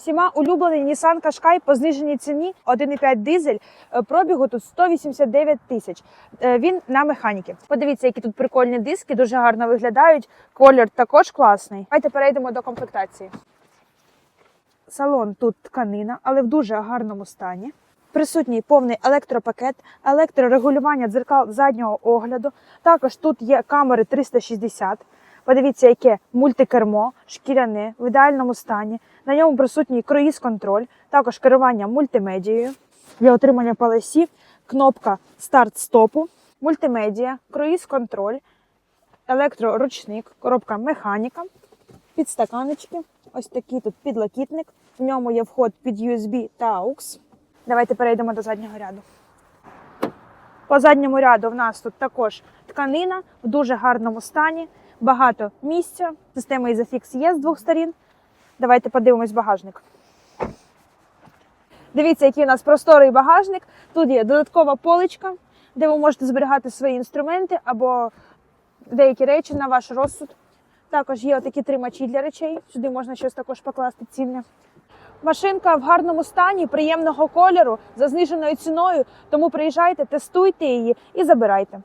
Всіма улюблений Nissan Qashqai по зниженій ціні 1,5 дизель. Е, Пробігу тут 189 тисяч. Е, Він на механіки. Подивіться, які тут прикольні диски, дуже гарно виглядають. Колір також класний. Давайте перейдемо до комплектації. Салон тут тканина, але в дуже гарному стані. Присутній повний електропакет, електрорегулювання дзеркал заднього огляду. Також тут є камери 360. Подивіться, яке мультикермо, шкіряне в ідеальному стані. На ньому присутній круїз-контроль, також керування мультимедією для отримання полосів, кнопка старт-стопу, мультимедія, круїз-контроль, електроручник, коробка механіка, підстаканечки. Ось такий тут підлокітник. В ньому є вход під USB та AUX. Давайте перейдемо до заднього ряду. По задньому ряду в нас тут також тканина в дуже гарному стані, багато місця. Система Isofix є з двох сторін. Давайте подивимось багажник. Дивіться, який у нас просторий багажник. Тут є додаткова поличка, де ви можете зберігати свої інструменти або деякі речі на ваш розсуд. Також є такі тримачі для речей. Сюди можна щось також покласти цінне. Машинка в гарному стані, приємного кольору, за зниженою ціною. Тому приїжджайте, тестуйте її і забирайте.